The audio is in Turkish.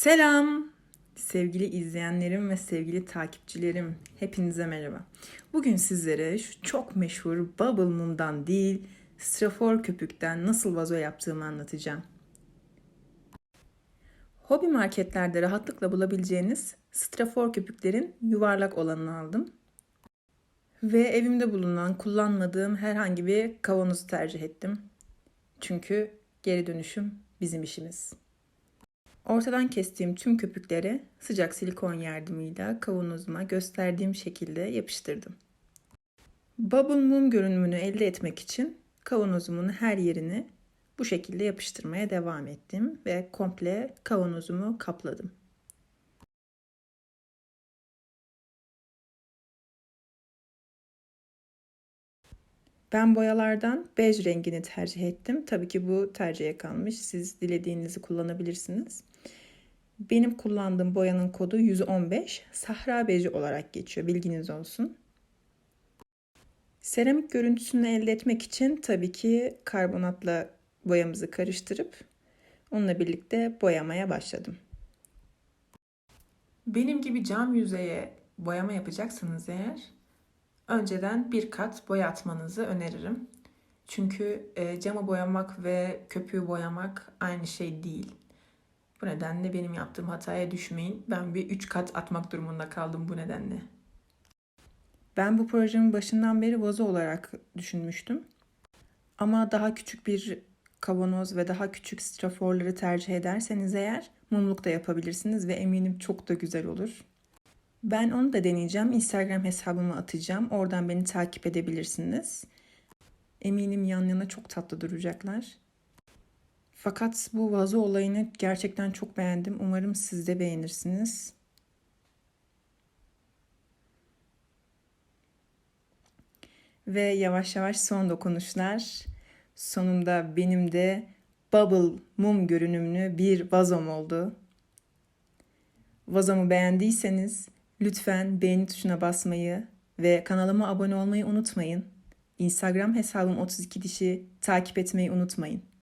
Selam sevgili izleyenlerim ve sevgili takipçilerim. Hepinize merhaba. Bugün sizlere şu çok meşhur Bubble Mum'dan değil, strafor köpükten nasıl vazo yaptığımı anlatacağım. Hobi marketlerde rahatlıkla bulabileceğiniz strafor köpüklerin yuvarlak olanını aldım. Ve evimde bulunan kullanmadığım herhangi bir kavanozu tercih ettim. Çünkü geri dönüşüm bizim işimiz. Ortadan kestiğim tüm köpükleri sıcak silikon yardımıyla kavanozuma gösterdiğim şekilde yapıştırdım. Bubble mum görünümünü elde etmek için kavanozumun her yerini bu şekilde yapıştırmaya devam ettim ve komple kavanozumu kapladım. Ben boyalardan bej rengini tercih ettim. Tabii ki bu tercihe kalmış. Siz dilediğinizi kullanabilirsiniz. Benim kullandığım boyanın kodu 115. Sahra beji olarak geçiyor. Bilginiz olsun. Seramik görüntüsünü elde etmek için tabii ki karbonatla boyamızı karıştırıp onunla birlikte boyamaya başladım. Benim gibi cam yüzeye boyama yapacaksanız eğer önceden bir kat boya atmanızı öneririm. Çünkü e, camı boyamak ve köpüğü boyamak aynı şey değil. Bu nedenle benim yaptığım hataya düşmeyin. Ben bir üç kat atmak durumunda kaldım bu nedenle. Ben bu projenin başından beri vazo olarak düşünmüştüm. Ama daha küçük bir kavanoz ve daha küçük straforları tercih ederseniz eğer mumluk da yapabilirsiniz ve eminim çok da güzel olur. Ben onu da deneyeceğim. Instagram hesabıma atacağım. Oradan beni takip edebilirsiniz. Eminim yan yana çok tatlı duracaklar. Fakat bu vazo olayını gerçekten çok beğendim. Umarım siz de beğenirsiniz. Ve yavaş yavaş son dokunuşlar. Sonunda benim de bubble mum görünümlü bir vazom oldu. Vazomu beğendiyseniz lütfen beğeni tuşuna basmayı ve kanalıma abone olmayı unutmayın. Instagram hesabım 32 dişi takip etmeyi unutmayın.